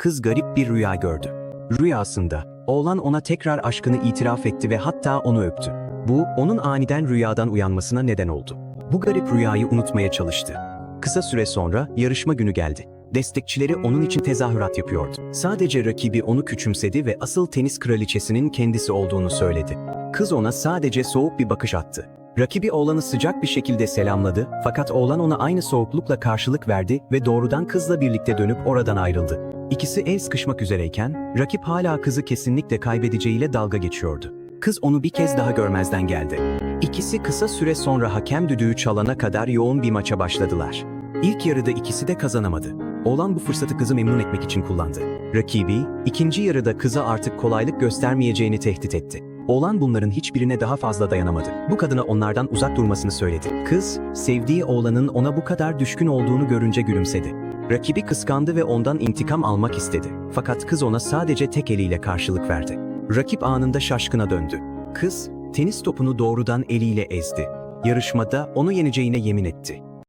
kız garip bir rüya gördü. Rüyasında, oğlan ona tekrar aşkını itiraf etti ve hatta onu öptü. Bu, onun aniden rüyadan uyanmasına neden oldu. Bu garip rüyayı unutmaya çalıştı. Kısa süre sonra yarışma günü geldi. Destekçileri onun için tezahürat yapıyordu. Sadece rakibi onu küçümsedi ve asıl tenis kraliçesinin kendisi olduğunu söyledi. Kız ona sadece soğuk bir bakış attı. Rakibi oğlanı sıcak bir şekilde selamladı fakat oğlan ona aynı soğuklukla karşılık verdi ve doğrudan kızla birlikte dönüp oradan ayrıldı. İkisi el sıkışmak üzereyken, rakip hala kızı kesinlikle kaybedeceğiyle dalga geçiyordu. Kız onu bir kez daha görmezden geldi. İkisi kısa süre sonra hakem düdüğü çalana kadar yoğun bir maça başladılar. İlk yarıda ikisi de kazanamadı. Oğlan bu fırsatı kızı memnun etmek için kullandı. Rakibi, ikinci yarıda kıza artık kolaylık göstermeyeceğini tehdit etti. Oğlan bunların hiçbirine daha fazla dayanamadı. Bu kadına onlardan uzak durmasını söyledi. Kız, sevdiği oğlanın ona bu kadar düşkün olduğunu görünce gülümsedi. Rakibi kıskandı ve ondan intikam almak istedi. Fakat kız ona sadece tek eliyle karşılık verdi. Rakip anında şaşkına döndü. Kız, tenis topunu doğrudan eliyle ezdi. Yarışmada onu yeneceğine yemin etti.